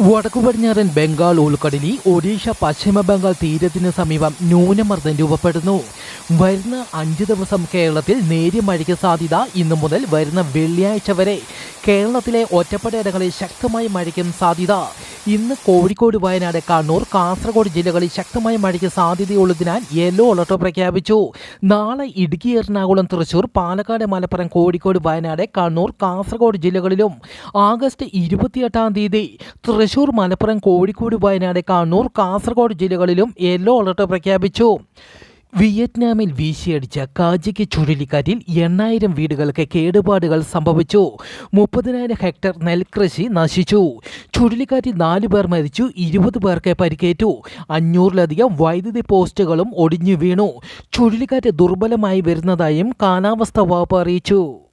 വടക്കു പടിഞ്ഞാറൻ ബംഗാൾ ഉൾക്കടലിൽ ഒഡീഷ പശ്ചിമ ബംഗാൾ തീരത്തിന് സമീപം ന്യൂനമർദ്ദം രൂപപ്പെടുന്നു. വരുന്ന അഞ്ച് ദിവസം കേരളത്തിൽ നേരിയ മഴയ്ക്ക് സാധ്യത ഇന്നു മുതൽ വരുന്ന വെള്ളിയാഴ്ച വരെ. കേരളത്തിലെ ഒറ്റപ്പെട്ട ഇടങ്ങളിൽ ശക്തമായി മഴയ്ക്കും സാധ്യത. ഇന്ന് കോഴിക്കോട് വയനാട് കണ്ണൂർ കാസർഗോഡ് ജില്ലകളിൽ ശക്തമായ മഴയ്ക്ക് സാധ്യതയുള്ളതിനാൽ യെല്ലോ അലർട്ട് പ്രഖ്യാപിച്ചു. നാളെ ഇടുക്കി എറണാകുളം തൃശൂർ പാലക്കാട് മലപ്പുറം കോഴിക്കോട് വയനാട് കണ്ണൂർ കാസർഗോഡ് ജില്ലകളിലും ആഗസ്റ്റ് ഇരുപത്തിയെട്ടാം തീയതി തൃശൂർ മലപ്പുറം കോഴിക്കോട് വയനാട് കണ്ണൂർ കാസർഗോഡ് ജില്ലകളിലും യെല്ലോ അലർട്ട് പ്രഖ്യാപിച്ചു. വിയറ്റ്നാമിൽ വീശിയടിച്ച കാജിക്ക് ചുഴലിക്കാറ്റിൽ എണ്ണായിരം വീടുകൾക്ക് കേടുപാടുകൾ സംഭവിച്ചു. മുപ്പതിനായിരം ഹെക്ടർ നെൽകൃഷി നശിച്ചു. ചുഴലിക്കാറ്റിൽ നാല് പേർ മരിച്ചു ഇരുപത് പേർക്ക് പരിക്കേറ്റു. അഞ്ഞൂറിലധികം വൈദ്യുതി പോസ്റ്റുകളും ഒടിഞ്ഞു വീണു. ചുഴലിക്കാറ്റ് ദുർബലമായി വരുന്നതായും കാലാവസ്ഥാ വകുപ്പ് അറിയിച്ചു.